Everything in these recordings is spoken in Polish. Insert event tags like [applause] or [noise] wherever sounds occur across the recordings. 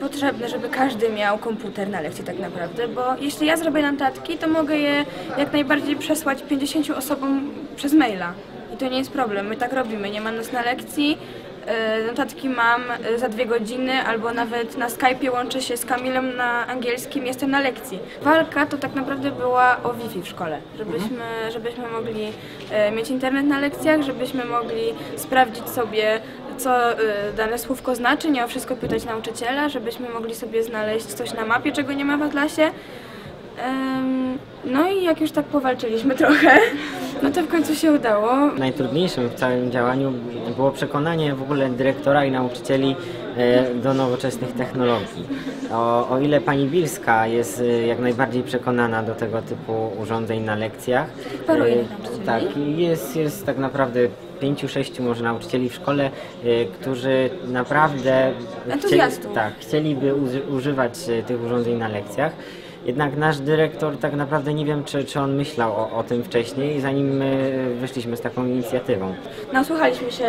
potrzebne, żeby każdy miał komputer na lekcji tak naprawdę, bo jeśli ja zrobię notatki, to mogę je jak najbardziej przesłać 50 osobom przez maila. I to nie jest problem, my tak robimy, nie ma nas na lekcji, e, notatki mam e, za dwie godziny, albo nawet na Skype'ie łączę się z Kamilem na angielskim, jestem na lekcji. Walka to tak naprawdę była o Wi-Fi w szkole, żebyśmy, żebyśmy mogli e, mieć internet na lekcjach, żebyśmy mogli sprawdzić sobie, co e, dane słówko znaczy, nie o wszystko pytać nauczyciela, żebyśmy mogli sobie znaleźć coś na mapie, czego nie ma w atlasie. No i jak już tak powalczyliśmy [laughs] trochę, no to w końcu się udało. Najtrudniejszym w całym działaniu było przekonanie w ogóle dyrektora i nauczycieli e, do nowoczesnych technologii. O, o ile pani Wilska jest e, jak najbardziej przekonana do tego typu urządzeń na lekcjach, Paru e, tak, jest, jest tak naprawdę pięciu, sześciu może nauczycieli w szkole, e, którzy naprawdę Entuzjastów. tak, chcieliby uży- używać e, tych urządzeń na lekcjach. Jednak nasz dyrektor tak naprawdę nie wiem, czy, czy on myślał o, o tym wcześniej, zanim my wyszliśmy z taką inicjatywą. Nasłuchaliśmy się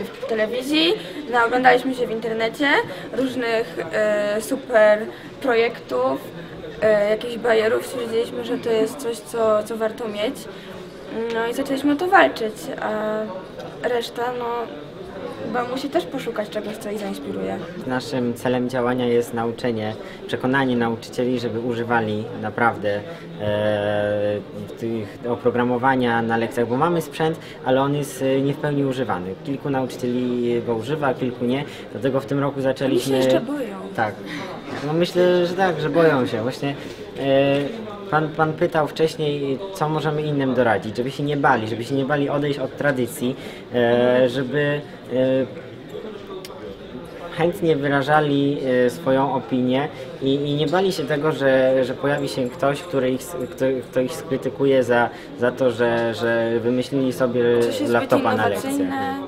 y, w telewizji, naoglądaliśmy się w internecie różnych e, super projektów, e, jakichś bajerów. Stwierdziliśmy, że to jest coś, co, co warto mieć. No i zaczęliśmy o to walczyć, a reszta, no, chyba musi też poszukać czegoś, co ich zainspiruje. Naszym celem działania jest nauczenie, przekonanie nauczycieli, żeby używali naprawdę e, tych oprogramowania na lekcjach, bo mamy sprzęt, ale on jest e, nie w pełni używany. Kilku nauczycieli go używa, kilku nie, dlatego w tym roku zaczęliśmy... Oni się jeszcze boją. Tak. No myślę, że tak, że boją się. Właśnie e, pan, pan pytał wcześniej, co możemy innym doradzić, żeby się nie bali, żeby się nie bali odejść od tradycji, e, żeby e, chętnie wyrażali e, swoją opinię i, i nie bali się tego, że, że pojawi się ktoś, który ich, kto, kto ich skrytykuje za, za to, że, że wymyślili sobie laptopa na lekcjach.